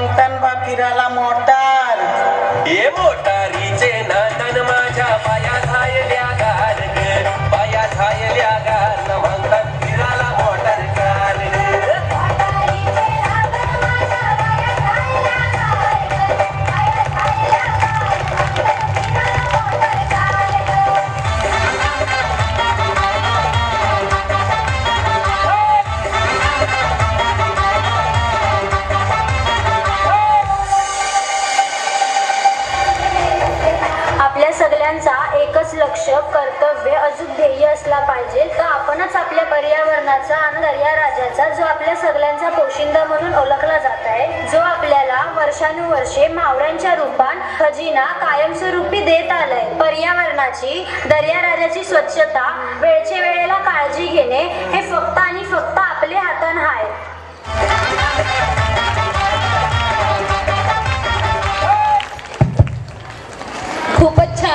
ang tanpa kirala modal सगळ्यांचा एकच लक्ष कर्तव्य अजून ध्येय असला पाहिजे तर आपणच आपल्या पर्यावरणाचा आणि दर्या राजाचा जो आपल्या सगळ्यांचा पोशिंदा म्हणून ओळखला जात आहे जो आपल्याला वर्षानुवर्षे मावळ्यांच्या रूपान खजिना कायमस्वरूपी देत आलाय. पर्यावरणाची दर्या राजाची स्वच्छता वेळचे वेळेला काळजी घेणे हे फक्त आणि फक्त आपले हातान आहे खूपच छान.